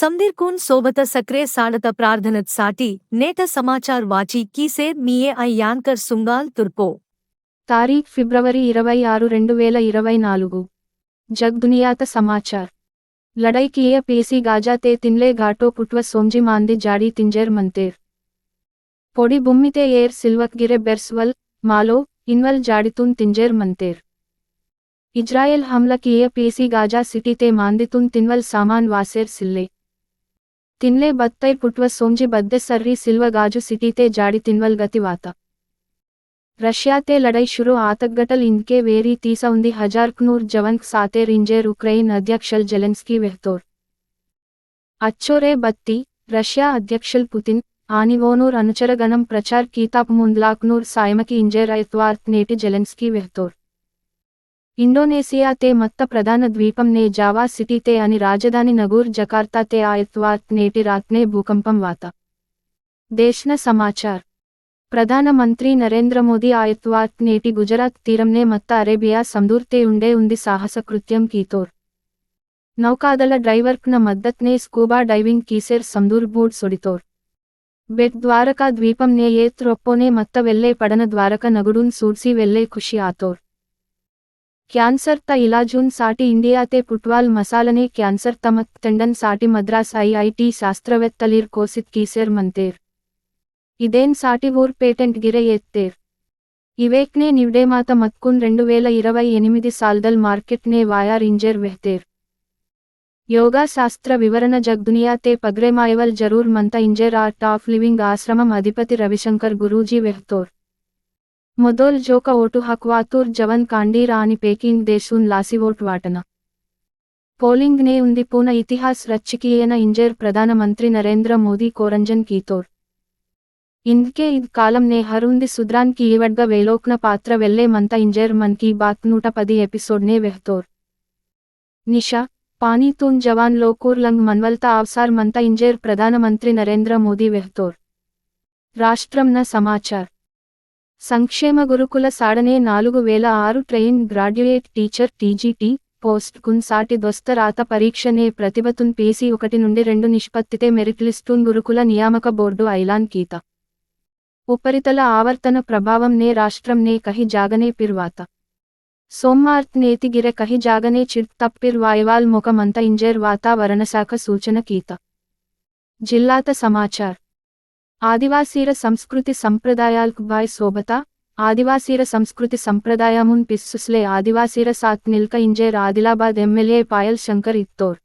संधीरकून सोबत सक्रे साडत प्रार्थनतसाठी नेट समाचार वाची వాచి मीए మీఏ ఐ सुंगाल तुर्को। तारीख फिब्रवरी ఫిబ్రవరి आरु रेंडु वेल వేల नालुगु जग दुनियात समाचार। लड़ाई किए पेसी गाजा ते तिनले घाटो पुटव सोमजी मांदी जाड़ी तिंजेर मंतेर। पोड़ी भूमि ते एर सिल्वक गिरे बेर्सवल, मालो, इनवल जाड़ीतुन तिंजेर मंतेर। इजरायल हमला किए पेसी गाजा सिटी ते मांदितुन तिनवल सामान वासेर सिल्ले। तिन्ले बत्तई पुटव सोमजे बद्दे सर्री सिल्व गाजु सिटीते जाड़ी तिन्वल गतिवात रश्याते लड़ई शुरू आतगटल इनके वेरी तीसउंदी हजारकनूर जवंक साते रिंजेर उक्रेन अध्यक्ष जेलेंस्की वेहतोर अच्छोरे बत्ती रश्या अध्यक्ष पुतिन आनिवोनूर अनुचरगणम प्रचार कीतापमुंदलाकनूर सायमकी इंजेर ऐतवार नेटि जेलेंस्की वेहतोर इंडोनेशिया ते मत्त प्रधान द्वीपम ने जावा सिटी ते अनि राजधानी नगूर जकार्ता ते आयतवात नेटी रात भूकंपम वाता देशन समाचार प्रधानमंत्री नरेंद्र मोदी आयतवात नेटी गुजरात तीरम ने मत्त अरेबिया समुद्र ते उंडे उंदी साहस कृत्यम कीतोर नौकादल ड्राइवर न मद्दत ने स्कूबा डाइविंग कीसेर समुद्र बोट सुडितोर बेट द्वारका द्वीपम ने ये त्रोपो ने मत्त वेल्ले पड़न द्वारका नगुडुन सूरसी वेल्ले खुशी आतोर ఆతోర్ క్యాన్సర్ త ఇలాజూన్ సాటి ఇండియాతే పుట్వాల్ మసాలనే క్యాన్సర్ తమక్ తెండన్ సాటి మద్రాస్ ఐఐటి శాస్త్రవేత్తలీర్ కోసిత్ కీసేర్ మంతేర్. ఇదేన్ సాటి ఊర్ పేటెంట్ గిరె ఎత్తేర్ ఇవేక్నే నివ్డేమాత మత్కున్ రెండు వేల ఇరవై ఎనిమిది సాల్దల్ మార్కెట్నే వాయార్ ఇంజేర్ వెహ్తేర్. యోగా శాస్త్ర వివరణ జగ్దునియా తే పగ్రేమాయవల్ జరూర్ మంత ఇంజేర్ ఆర్ట్ ఆఫ్ లివింగ్ ఆశ్రమం అధిపతి రవిశంకర్ గురూజీ వెహ్తోర్. మొదోల్ జోక ఓటు హక్వాతూర్ జవన్ కాండీరా అని పేకింగ్ దేశూన్ లాసివోట్ వాటన. పోలింగ్ నే ఉంది పూన ఇతిహాస్ రచ్చికియేన ఇంజేర్ ప్రధానమంత్రి నరేంద్ర మోదీ కోరంజన్ కీతోర్. ఇందుకే ఇద్ కాలం నే హరుంది సుద్రాన్కి ఈవడ్గ వేలోక్న పాత్ర వెల్లే మంత ఇంజేర్ మన్ కీ బాత్ నూట పది ఎపిసోడ్ నే వెహ్తోర్. నిషా పానీతూన్ జవాన్ లోకూర్ లంగ్ మన్వల్త ఆవ్సార్ మంత ఇంజేర్ ప్రధానమంత్రి నరేంద్ర మోదీ వెహ్తోర్. రాష్ట్రంన సమాచార్. సంక్షేమ గురుకుల సాడనే నాలుగు వేల ఆరు train graduate teacher TGT post కున్ సాటి దొస్త రాత పరీక్షనే ప్రతిభతున్ పేసి ఒకటి నుండి రెండు నిష్పత్తితే మెరిట్ గురుకుల నియామక బోర్డు ఐలాన్ కీత. ఉపరితల ఆవర్తన ప్రభావం నే రాష్ట్రం నే కహి జాగనే పిర్వాత. సోమ్మార్త్ నేతిగిరె కహి జాగనే చిట్ తప్పిర్ వాయువాల్ మొకమంత ఇంజేర్ వాతావరణ శాఖ సూచన కీత. జిల్లాత సమాచార్. ఆదివాసీర సంస్కృతి సంప్రదాయాల్క్ బాయ్ శోభత ఆదివాసీర సంస్కృతి సంప్రదాయమున్ పిస్సుస్లే ఆదివాసీర సాత్ నిల్క ఇంజేర్ ఆదిలాబాద్ ఎమ్మెల్యే పాయల్ శంకర్ ఇత్తోర్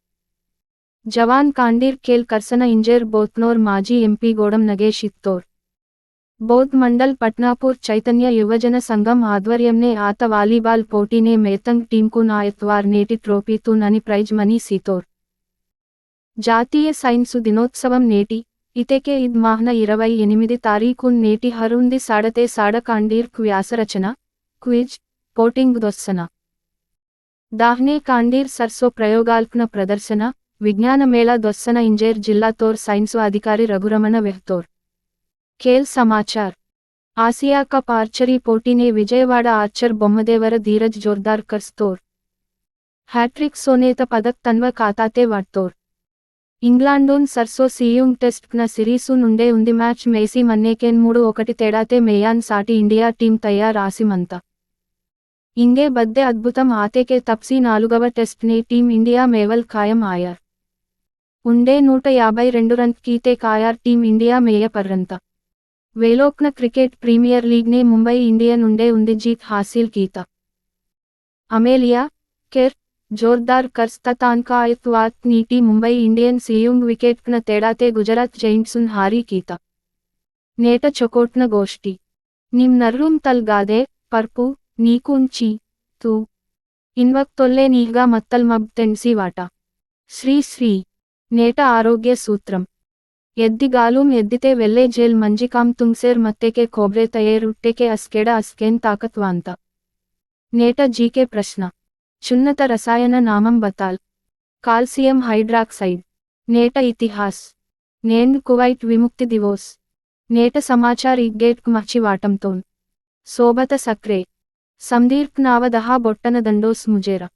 జవాన్ కాండీర్ కేల్ కర్సన ఇంజేర్ బోత్నోర్ మాజీ ఎంపీ గోడం నగేష్ ఇత్తోర్ బౌద్ మండల్ పట్నాపూర్ చైతన్య యువజన సంఘం ఆధ్వర్యంనే ఆత వాలీబాల్ పోటీనే మేతంగ్ టీంకు నాయత్వార్ నేటి ట్రోఫీతూన్ అని ప్రైజ్ మనీ సీతోర్ జాతీయ సైన్సు దినోత్సవం నేటి ఇతెకే ఇద్ మాహ్న ఇరవై ఎనిమిది తారీఖు నేటి హరుంది సాడతే సాడ కాండీర్ వ్యాసరచన క్విజ్ పోటింగ్ దొస్సన. దాహ్నే కాండీర్ సర్సో ప్రయోగాల్క్న ప్రదర్శన విజ్ఞాన మేళ దొస్సన ఇంజేర్ జిల్లా తోర్ సైన్సు అధికారి రఘురమణ వెహ్తోర్. ఖేల్ సమాచార్. ఆసియా కప్ ఆర్చరీ పోటీనే విజయవాడ ఆర్చర్ బొమ్మదేవర ధీరజ్ జోర్దార్ కర్స్తోర్ హ్యాట్రిక్ సోనేత పదక్ తన్వ ఖాతాతే వాడ్తోర్. ఇంగ్లాండోన్ సర్సో సియుంగ్ టెస్ట్ న సిరీసు నుండే ఉంది మ్యాచ్. మేసీ మన్నేకేన్ మూడు ఒకటి తేడాతే మేయాన్ సాటి ఇండియా టీం తయార్ ఆసిమంత ఇంగే బద్దే అద్భుతం ఆతేకే తప్సీ నాలుగవ టెస్ట్ నే టీం ఇండియా మేవల్ ఖాయం ఆయార్. ఉండే నూట యాభై రెండు రన్ కీతే కాయార్ టీం ఇండియా మేయ పర్రంత. వేలోక్న క్రికెట్ ప్రీమియర్ లీగ్ నే ముంబై ఇండియన్ ఉండే ఉంది జీత్ హాసిల్ కీత. అమేలియా కెర్ జోర్దార్ కర్స్త తాన్కాయత్వాత్ నీటి ముంబై ఇండియన్ సియుంగ్ వికెట్న తేడాతే గుజరాత్ జైంట్సున్ హారీ కీత నేట చొకోట్న గోష్ఠి నిమ్ నర్రూం తల్ గాదే పర్పు నీకుంచి తూ ఇన్వక్ తొల్లే నీగా మత్తల్ మబ్ తెన్సి వాట శ్రీ శ్రీ నేట ఆరోగ్య సూత్రం ఎద్దిగాలూం ఎద్దితే వెల్లే జేల్ మంజికాం తుంగ్సేర్ మత్తేకే కోబ్రే తయేర్ ఉట్టేకే అస్కెడ అస్కెన్ తాకత్వాంత నేట జీకే ప్రశ్న చున్నత రసాయన నామం బతాల్. Calcium hydroxide. నేట ఇతిహాస్. నేండ్ కువైట్ విముక్తి దివోస్. నేట సమాచార్ ఇగ్గేట్ మర్చి వాటంతోన్. శోభత సక్రే. సందీర్క్ నావదహా బొట్టన దండోస్ ముజేరా.